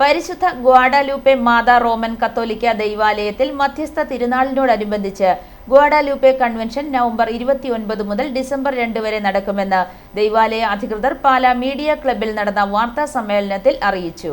പരിശുദ്ധ ഗ്വാഡാലൂപ്പെ മാതാ റോമൻ കത്തോലിക്ക ദൈവാലയത്തിൽ മധ്യസ്ഥ തിരുനാളിനോടനുബന്ധിച്ച് ഗ്വാഡാലൂപ്പെ കൺവെൻഷൻ നവംബർ ഇരുപത്തിയൊൻപത് മുതൽ ഡിസംബർ രണ്ട് വരെ നടക്കുമെന്ന് ദൈവാലയ അധികൃതർ പാലാ മീഡിയ ക്ലബിൽ നടന്ന വാർത്താ സമ്മേളനത്തിൽ അറിയിച്ചു.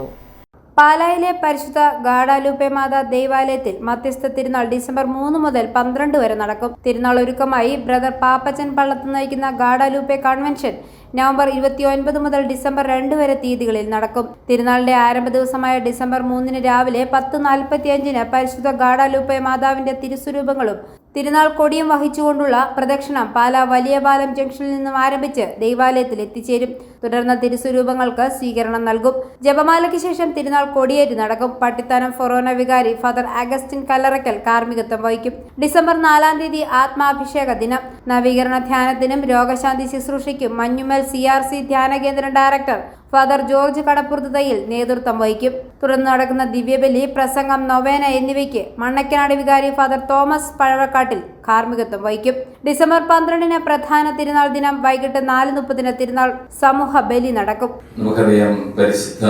പാലായിലെ പരിശുദ്ധ ഗാഡാലൂപ്പെ മാതാ ദേവാലയത്തിൽ മധ്യസ്ഥ തിരുനാൾ ഡിസംബർ മൂന്ന് മുതൽ പന്ത്രണ്ട് വരെ നടക്കും. തിരുനാൾ ഒരുക്കമായി ബ്രദർ പാപ്പച്ചൻ പള്ളത്ത് നയിക്കുന്ന ഗാഡാലൂപ്പെ കൺവെൻഷൻ നവംബർ ഇരുപത്തിയൊൻപത് മുതൽ ഡിസംബർ രണ്ട് വരെ തീയതികളിൽ നടക്കും. തിരുനാളിന്റെ ആരംഭ ദിവസമായ ഡിസംബർ മൂന്നിന് രാവിലെ പത്ത് നാൽപ്പത്തിയഞ്ചിന് പരിശുദ്ധ ഗാഡാലൂപ്പെ മാതാവിന്റെ തിരുസ്വരൂപങ്ങളും തിരുനാൾ കൊടിയും വഹിച്ചുകൊണ്ടുള്ള പ്രദക്ഷിണം പാലാ വലിയ പാലം ജംഗ്ഷനിൽ നിന്നും ആരംഭിച്ച് ദൈവാലയത്തിൽ എത്തിച്ചേരും. തുടർന്ന് തിരുസ്വരൂപങ്ങൾക്ക് സ്വീകരണം നൽകും. ജപമാലയ്ക്ക് ശേഷം തിരുനാൾ കൊടിയേറ്റ് നടക്കും. പട്ടിത്താനം ഫൊറോന വികാരി ഫാദർ അഗസ്റ്റിൻ കല്ലറയ്ക്കൽ കാർമ്മികത്വം വഹിക്കും. ഡിസംബർ നാലാം തീയതി ആത്മാഭിഷേക ദിനം. നവീകരണ ധ്യാനത്തിനും രോഗശാന്തി ശുശ്രൂഷയ്ക്കും മഞ്ഞുമൽ സി ആർ സി ധ്യാന കേന്ദ്രം ഡയറക്ടർ ഫാദർ ജോർജ് കടപ്പുറത്തയിൽ നേതൃത്വം വഹിക്കും. തുടർന്ന് നടക്കുന്ന ദിവ്യബലി പ്രസംഗം നൊവേന എന്നിവയ്ക്ക് മണ്ണക്കനാട് വികാരി ഫാദർ തോമസ് പഴവക്കാട്ടിൽ കാർമ്മികത്വം വഹിക്കും. ഡിസംബർ പന്ത്രണ്ടിന് പ്രധാന തിരുനാൾ ദിനം വൈകിട്ട് നാല് മുപ്പതിന് തിരുനാൾ സമൂഹ ബലി നടക്കും. നമുക്കറിയാം പരിശുദ്ധ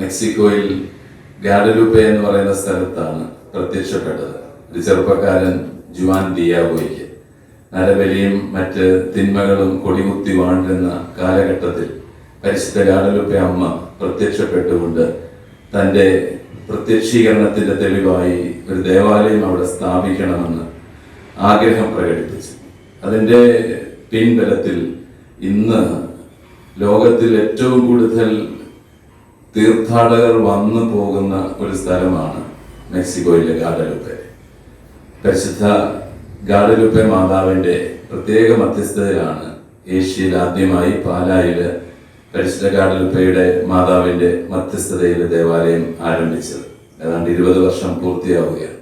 മെക്സിക്കോയിൽ എന്ന് പറയുന്ന സ്ഥലത്താണ് പ്രത്യക്ഷപ്പെട്ടത്. ചെറുപ്പക്കാരൻ ജുവാൻ ദിയാബോയ്ക്ക് നരബലിയും മറ്റ് തിന്മകളും കൊടികുത്തി വാഴുന്ന കാലഘട്ടത്തിൽ പരിശുദ്ധ ഗാഡലൂപ്പെ അമ്മ പ്രത്യക്ഷപ്പെട്ടുകൊണ്ട് തന്റെ പ്രത്യക്ഷീകരണത്തിന്റെ തെളിവായി ഒരു ദേവാലയം അവിടെ സ്ഥാപിക്കണമെന്ന് ആഗ്രഹം പ്രകടിപ്പിച്ചു. അതിന്റെ പിൻബലത്തിൽ ഇന്ന് ലോകത്തിൽ ഏറ്റവും കൂടുതൽ തീർത്ഥാടകർ വന്നു പോകുന്ന ഒരു സ്ഥലമാണ് മെക്സിക്കോയിലെ ഗാഡലുപ്പെ പരിശുദ്ധ ഗാഡലുപ്പെ മാതാവിന്റെ പ്രത്യേക മധ്യസ്ഥതയിലാണ് ഏഷ്യയിൽ ആദ്യമായി പാലായിൽ പരിശുദ്ധ ഗാഡലുപ്പയുടെ മാതാവിന്റെ മധ്യസ്ഥതയിൽ ദേവാലയം ആരംഭിച്ചത്. ഏതാണ്ട് ഇരുപത് വർഷം പൂർത്തിയാവുകയാണ്.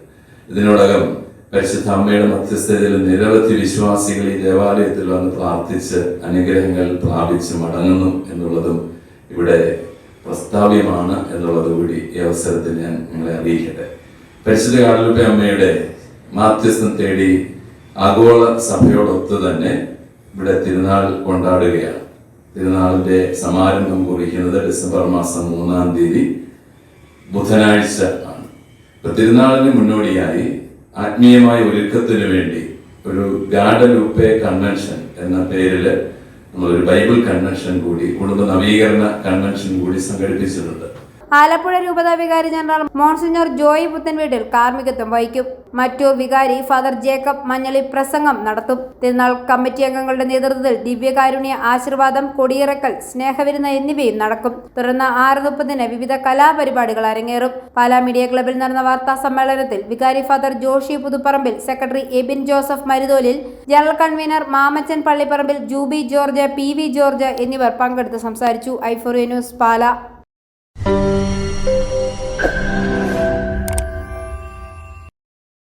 ഇതിനോടകം പരിശുദ്ധ അമ്മയുടെ മധ്യസ്ഥതയിൽ നിരവധി വിശ്വാസികൾ ഈ ദേവാലയത്തിൽ വന്ന് പ്രാർത്ഥിച്ച് അനുഗ്രഹങ്ങൾ പ്രാപിച്ച് മടങ്ങുന്നു എന്നുള്ളതും ഇവിടെ പ്രസ്താവ്യമാണ് എന്നുള്ളത് കൂടി ഈ അവസരത്തിൽ ഞാൻ നിങ്ങളെ അറിയിക്കട്ടെ. പരിശുദ്ധ കാടലുപ്പ അമ്മയുടെ മാധ്യസ്ഥം തേടി ആഗോള സഭയോടൊത്ത് തന്നെ ഇവിടെ തിരുനാൾ കൊണ്ടാടുകയാണ്. തിരുനാളിന്റെ സമാരംഭം കുറിക്കുന്നത് ഡിസംബർ മാസം മൂന്നാം തീയതി ബുധനാഴ്ച ആണ്. ഇപ്പൊ തിരുനാളിന് മുന്നോടിയായി ആത്മീയമായ ഒരുക്കത്തിന് വേണ്ടി ഒരു ഗാഡലൂപ്പെ കൺവെൻഷൻ എന്ന പേരിൽ നമ്മളൊരു ബൈബിൾ കൺവെൻഷൻ കൂടി കുടുംബ നവീകരണ കൺവെൻഷൻ കൂടി സംഘടിപ്പിച്ചിട്ടുണ്ട്. ആലപ്പുഴ രൂപത വികാരി ജനറൽ മോൺസിഞ്ഞോർ ജോയി പുത്തൻവീട്ടിൽ കാർമ്മികത്വം വഹിക്കും. മറ്റു വികാരി ഫാദർ ജേക്കബ് മഞ്ഞളി പ്രസംഗം നടത്തും. തിരുനാൾ കമ്മിറ്റി അംഗങ്ങളുടെ നേതൃത്വത്തിൽ ദിവ്യകാരുണ്യ ആശീർവാദം കൊടിയിറക്കൽ സ്നേഹവിരുന്ന എന്നിവയും നടക്കും. തുടർന്ന് ആറ് മുപ്പതിന് വിവിധ കലാപരിപാടികൾ അരങ്ങേറും. പാലാ മീഡിയ ക്ലബിൽ നടന്ന വാർത്താ സമ്മേളനത്തിൽ വികാരി father Joshi Puthupparambil secretary Abin Joseph Marutholil general convener Mamachan Pallipparambil Juby George P V George എന്നിവർ പങ്കെടുത്ത് സംസാരിച്ചു. ഐഫോറിയ ന്യൂസ് പാല.